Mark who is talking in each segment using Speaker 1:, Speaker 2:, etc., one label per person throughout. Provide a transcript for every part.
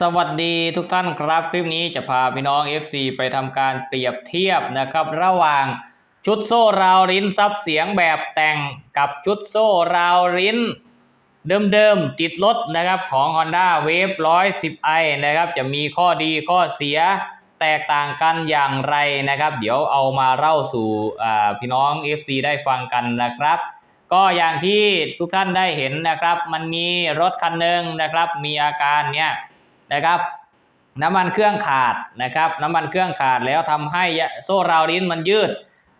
Speaker 1: สวัสดีทุกท่านครับคลิปนี้จะพาพี่น้อง FC ไปทำการเปรียบเทียบนะครับ ระหว่างชุดโซ่ราวลิ้นซับเสียงแบบแต่งกับชุดโซ่ราวลิ้น เดิมๆติดรถนะครับของ Honda Wave 110i นะครับจะมีข้อดีข้อเสียแตกต่างกันอย่างไรนะครับ เดี๋ยวเอามาเล่าสู่พี่น้อง FC ได้ฟังกันนะครับก็อย่างที่ทุกท่านได้เห็นนะครับ มันมีรถคันหนึ่งนะครับ มีอาการเนี่ย นะครับ น้ำมันเครื่องขาดนะครับ น้ำมันเครื่องขาดแล้วทำให้โซ่ราวลิ้นมันยืด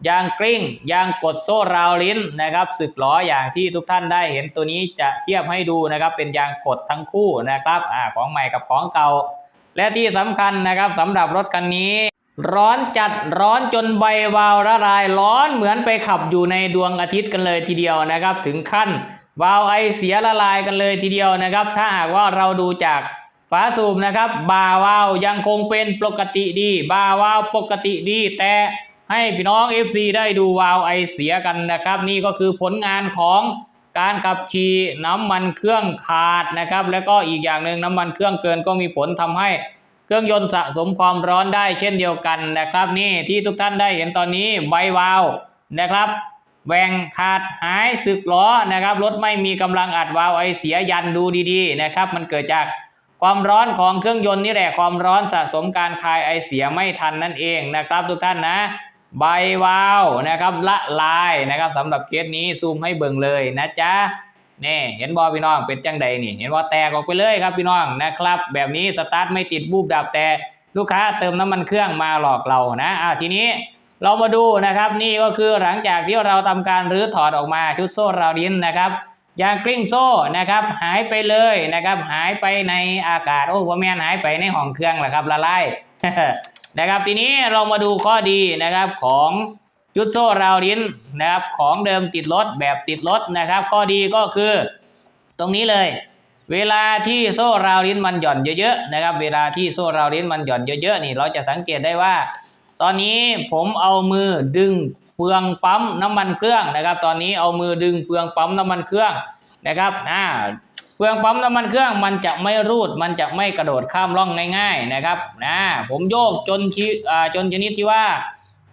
Speaker 1: ยางกริ้ง ยางกดโซ่ราวลิ้นนะครับสึกล้ออย่างที่ทุกท่านได้เห็นตัวนี้จะเทียบให้ดูนะครับเป็นยางกดทั้งคู่นะครับอของใหม่กับของเก่า และที่สำคัญนะครับสำหรับรถคันนี้ร้อนจัดร้อนจนใบวาล์วละลายร้อนเหมือนไปขับอยู่ในดวงอาทิตย์กันเลยทีเดียวนะครับ ถึงขั้นวาวไอเสียละลายกันเลยทีเดียวนะครับ ถ้าหากว่าเราดูจาก ฝาสูบนะครับ บาวาวยังคงเป็นปกติดี บาวาวปกติดี แต่ให้พี่น้อง FC ได้ดูวาวไอเสียกันนะครับ นี่ก็คือผลงานของการขับขี่น้ำมันเครื่องขาดนะครับ แล้วก็อีกอย่างหนึ่งน้ำมันเครื่องเกินก็มีผลทำให้เครื่องยนต์สะสมความร้อนได้เช่นเดียวกันนะครับ นี่ที่ทุกท่านได้เห็นตอนนี้ใบวาวนะครับแหวงขาดหายสึกล้อนะครับรถไม่มีกำลังอัดวาวไอเสียยันดูดีๆนะครับ มันเกิดจาก ความร้อนของเครื่องยนต์นี่แหละความร้อนสะสมการคายไอเสียไม่ทันนั่นเองนะครับทุกท่านนะใบวาวนะครับละลายนะครับสำหรับเคสนี้ซูมให้เบิ่งเลยนะจ๊ะนี่เห็นบอพี่น้องเป็นจังใดนี่ เห็นว่าแตกออกไปเลยครับพี่น้องนะครับ แบบนี้สตาร์ทไม่ติดบูบดับแต่ลูกค้าเติมน้ำมันเครื่องมาหลอกเรานะอ่าทีนี้เรามาดูนะครับ นี่ก็คือหลังจากที่เราทำการรื้อถอดออกมาชุดโซ่ราวลิ้นนะครับ ยางกลิ้งโซ่นะครับหายไปเลยนะครับ หายไปในอากาศโอ้ผมแม่หายไปในห้องเครื่องแหละครับละลายนะครับทีนี้เรามาดูข้อดีนะครับของชุดโซ่ราวลิ้นนะครับของเดิมติดรถแบบติดรถนะครับ ข้อดีก็คือ ตรงนี้เลย เวลาที่โซ่ราวลิ้นมันหย่อนเยอะๆนะครับ เวลาที่โซ่ราวลิ้นมันหย่อนเยอะๆนี่เราจะสังเกตได้ว่า ตอนนี้ผมเอามือดึง ฟืองปั๊มน้ำมันเครื่องนะครับ ตอนนี้เอามือดึงเฟืองปั๊มน้ำมันเครื่องนะครับอ่าเฟืองปั๊มน้ำมันเครื่องมันจะไม่รูด มันจะไม่กระโดดข้ามร่องง่าย ๆนะครับนะผมโยกจนชิอ่าจนชนิดที่ว่า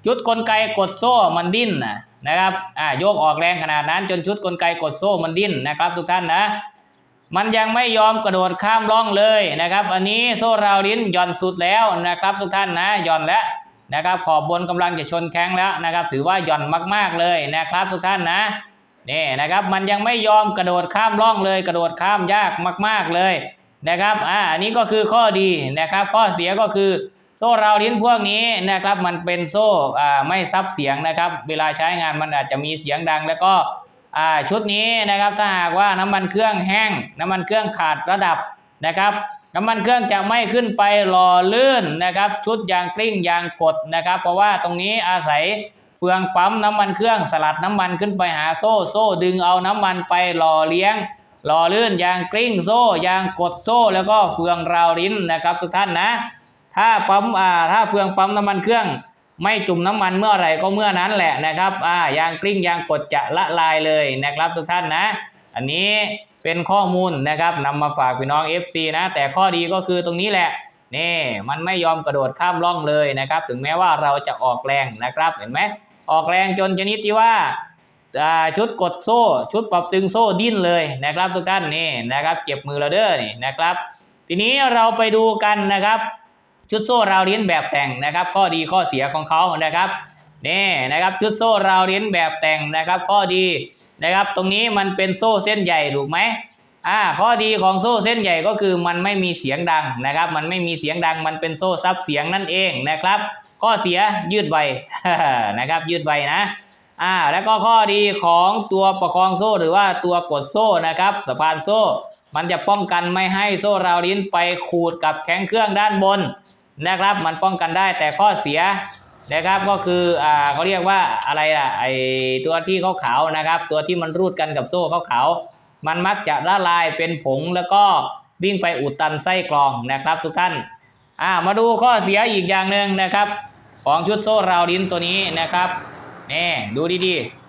Speaker 1: ชุดกลไกกดโซ่มันดิ้นนะนะครับอ่าโยกออกแรงขนาดนั้น จนชุดกลไกกดโซ่มันดิ้นนะครับ ทุกท่านนะ มันยังไม่ยอมกระโดดข้ามร่องเลยนะครับ อันนี้โซ่ราวลิ้นหย่อนสุดแล้วนะครับ ทุกท่านนะหย่อนแล้ว นะครับขอบบนกำลังจะชนแข้งแล้วนะครับ ถือว่าหย่อนมากๆเลยนะครับทุกท่านนะนี่นะครับมันยังไม่ยอมกระโดดข้ามร่องเลย กระโดดข้ามยากมาก ๆเลยนะครับอ่าอันนี้ก็คือข้อดีนะครับ ข้อเสียก็คือโซ่ราวลิ้นพวกนี้นะครับ มันเป็นโซ่อ่าไม่ซับเสียงนะครับ เวลาใช้งานมันอาจจะมีเสียงดัง แล้วก็อ่าชุดนี้นะครับถ้าหากว่าน้ำมันเครื่องแห้ง น้ำมันเครื่องขาดระดับนะครับ น้ำมันเครื่องจะไม่ขึ้นไปหล่อลื่นนะครับ ชุดยางกลิ้งยางกดนะครับ เพราะว่าตรงนี้อาศัยเฟืองปั๊มน้ำมันเครื่องสลัดน้ำมันขึ้นไปหาโซ่โซ่ดึงเอาน้ำมันไปหล่อเลี้ยง หล่อลื่นยางกลิ้งโซ่ยางกดโซ่แล้วก็เฟืองราวลิ้นนะครับ ทุกท่านนะ ถ้าปั๊มอ่าถ้าเฟืองปั๊มน้ำมันเครื่อง ไม่จุ่มน้ำมันเมื่อไหร่ก็เมื่อนั้นแหละนะครับอ่ายางกลิ้งยางกดจะละลายเลยนะครับ ทุกท่านนะ อันนี้ เป็นข้อมูลนะครับนำมาฝากพี่น้อง FC นะ แต่ข้อดีก็คือตรงนี้แหละนี่มันไม่ยอมกระโดดข้ามร่องเลยนะครับ ถึงแม้ว่าเราจะออกแรงนะครับเห็นไหมออกแรงจนชนิดที่ว่าชุดกดโซ่ ชุดปรับตึงโซ่ดิ้นเลยนะครับทุกท่านนี่นะครับ เจ็บมือเราเด้อนี่นะครับ ทีนี้เราไปดูกันนะครับ ชุดโซ่ราวเลิ้นแบบแต่งนะครับ ข้อดีข้อเสียของเขานะครับนี่นะครับ ชุดโซ่ราวเลิ้นแบบแต่งนะครับ ข้อดี นะครับ ตรงนี้มันเป็นโซ่เส้นใหญ่ถูกไหมอ่าข้อดีของโซ่เส้นใหญ่ก็คือมันไม่มีเสียงดังนะครับ มันไม่มีเสียงดังมันเป็นโซ่ซับเสียงนั่นเองนะครับ ข้อเสียยืดไวนะครับ ยืดไวนะอ่าแล้วก็ข้อดีของตัวประคองโซ่หรือว่าตัวกดโซ่นะครับสะพานโซ่ มันจะป้องกันไม่ให้โซ่ราวลิ้นไปขูดกับแข้งเครื่องด้านบนนะครับ มันป้องกันได้แต่ข้อเสีย นะครับก็คืออ่าเขาเรียกว่าอะไรอะไอตัวที่เขาขาวๆนะครับ ตัวที่มันรูดกันกับโซ่เขาขาวๆมันมักจะละลายเป็นผงแล้วก็วิ่งไปอุดตันไส้กรองนะครับ ทุกท่านอ่ามาดูข้อเสียอีกอย่างหนึ่งนะครับ ของชุดโซ่ราวลิ้นตัวนี้นะครับนี่ดูดีๆ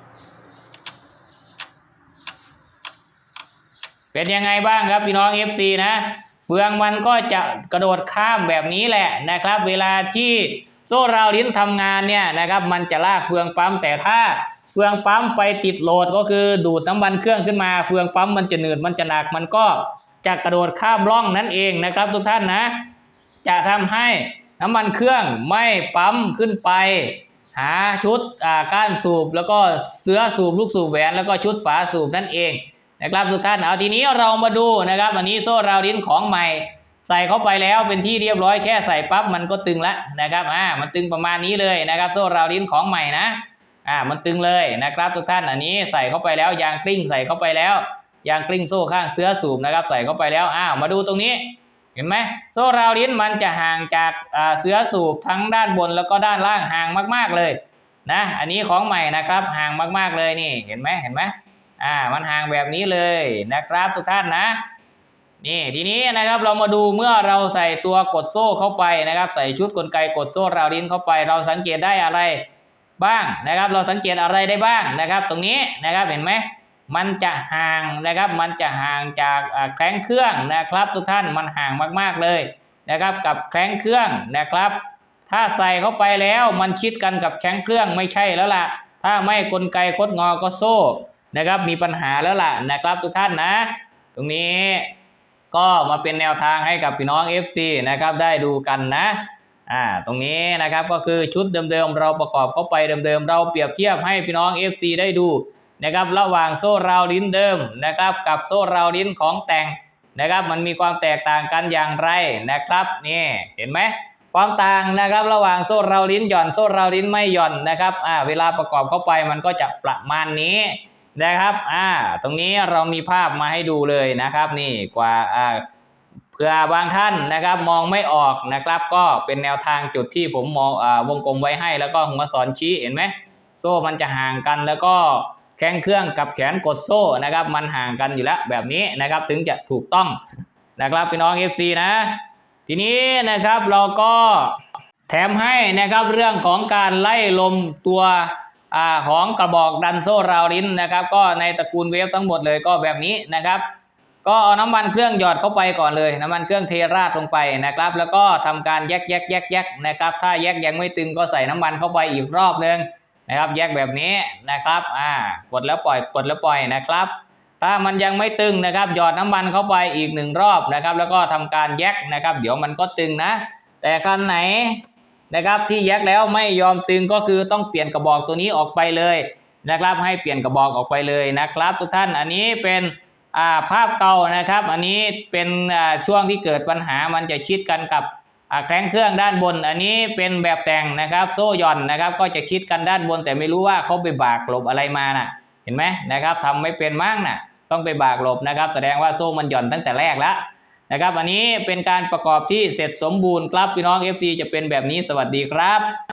Speaker 1: เป็นยังไงบ้างครับพี่น้อง FC นะเฟืองมันก็จะกระโดดข้ามแบบนี้แหละนะครับ เวลาที่ โซ่ราวลิ้นทำงานเนี่ยนะครับมันจะลากเฟืองปั๊มแต่ถ้าเฟืองปั๊มไปติดโหลดก็คือดูดน้ำมันเครื่องขึ้นมาเฟืองปั๊มมันจะหนืดมันจะหนักมันก็จะกระโดดข้ามร่องนั่นเองนะครับ ทุกท่านนะ จะทำให้น้ำมันเครื่องไม่ปั๊มขึ้นไป หาชุดอ่าก้านสูบ แล้วก็เสื้อสูบลูกสูบแหวนแล้วก็ชุดฝาสูบนั่นเองนะครับทุกท่านเอาทีนี้เรามาดูนะครับ อันนี้โซ่ราวลิ้นของใหม่ ใส่เข้าไปแล้วเป็นที่เรียบร้อยแค่ใส่ปั๊บมันก็ตึงแล้วนะครับอ่ามันตึงประมาณนี้เลยนะครับ โซ่ราวลิ้นของใหม่นะอ่ามันตึงเลยนะครับทุกท่านอันนี้ใส่เข้าไปแล้วยางกลิ้งใส่เข้าไปแล้วยางกลิ้งโซ่ข้างเสื้อสูบนะครับ ใส่เข้าไปแล้วอ้าวมาดูตรงนี้เห็นไหมโซ่ราวลิ้นมันจะห่างจากอ่าเสื้อสูบทั้งด้านบนแล้วก็ด้านล่างห่างมาก ๆเลยนะอันนี้ของใหม่นะครับห่างมากๆเลยนี่เห็นไหมเห็นไหมอ่ามันห่างแบบนี้เลยนะครับทุกท่านนะ นี่ทีนี้นะครับเรามาดูเมื่อเราใส่ตัวกดโซ่เข้าไปนะครับ ใส่ชุดกลไกกดโซ่ราวลิ้นเข้าไป เราสังเกตได้อะไรบ้างนะครับ เราสังเกตอะไรได้บ้างนะครับ ตรงนี้นะครับเห็นไหมมันจะห่างนะครับ มันจะห่างจากอ่าแข้งเครื่องนะครับ ทุกท่านมันห่างมากๆเลยนะครับ กับแข้งเครื่องนะครับ ถ้าใส่เข้าไปแล้วมันชิดกันกับแข้งเครื่องไม่ใช่แล้วล่ะ ถ้าไม่กลไกคดงอก็โซ่นะครับ มีปัญหาแล้วล่ะนะครับ ทุกท่านนะ ตรงนี้ ก็มาเป็นแนวทางให้กับพี่น้อง FC นะครับได้ดูกันนะอ่าตรงนี้นะครับก็คือชุดเดิมๆเราประกอบเข้าไปเดิมๆเราเปรียบเทียบให้พี่น้อง FC ได้ดูนะครับระหว่างโซ่ราวลิ้นเดิมนะครับกับโซ่ราวลิ้นของแต่งนะครับมันมีความแตกต่างกันอย่างไรนะครับนี่เห็นไหมความต่างนะครับระหว่างโซ่ราวลิ้นหย่อนโซ่ราวลิ้นไม่หย่อนนะครับอ่าเวลาประกอบเข้าไปมันก็จะประมาณนี้ นะครับ อ่า ตรงนี้เรามีภาพมาให้ดูเลยนะครับ นี่กว่า อ่าเผื่อบางท่านนะครับมองไม่ออกนะครับ ก็เป็นแนวทางจุดที่ผมมองอ่าวงกลมไว้ให้ แล้วก็หัวศรชี้เห็นไหมโซ่มันจะห่างกันแล้วก็แข้งเครื่องกับแขนกดโซ่นะครับ มันห่างกันอยู่แล้วแบบนี้นะครับ ถึงจะถูกต้องนะครับพี่น้อง FC นะ ทีนี้นะครับเราก็แถมให้นะครับเรื่องของการไล่ลมตัว อ่าของกระบอกดันโซ่ราวลิ้นนะครับ ก็ในตระกูลเวฟทั้งหมดเลยก็แบบนี้นะครับ ก็เอาน้ำมันเครื่องหยอดเข้าไปก่อนเลย น้ำมันเครื่องเทราดลงไปนะครับ แล้วก็ทำการแยกแยกแยกแยกนะครับ ถ้าแยกยังไม่ตึงก็ใส่น้ำมันเข้าไปอีกรอบนึงนะครับ แยกแบบนี้นะครับอ่ากดแล้วปล่อยกดแล้วปล่อยนะครับ ถ้ามันยังไม่ตึงนะครับ หยอดน้ำมันเข้าไปอีกหนึ่งรอบนะครับ แล้วก็ทำการแยกนะครับ เดี๋ยวมันก็ตึงนะ แต่คันไหน นะครับที่แยกแล้วไม่ยอมตึงก็คือต้องเปลี่ยนกระบอกตัวนี้ออกไปเลยนะครับให้เปลี่ยนกระบอกออกไปเลยนะครับ ทุกท่านอันนี้เป็นาภาพเก่านะครับ อันนี้เป็นช่วงที่เกิดปัญหามันจะชิดกันกับแข้งเครื่องด้านบน อันนี้เป็นแบบแต่งนะครับ โซ่หย่อนนะครับก็จะชิดกันด้านบน แต่ไม่รู้ว่าเขาไปบากหลบอะไรมาน่ะเห็นไหมนะครับทำไม่เป็นมั้งน่ะต้องไปบากหลบนะครับ แสดงว่าโซ่มันหย่อนตั้งแต่แรกแล้ว นะครับอันนี้เป็นการประกอบที่เสร็จสมบูรณ์ครับพี่น้อง FC จะเป็นแบบนี้สวัสดีครับ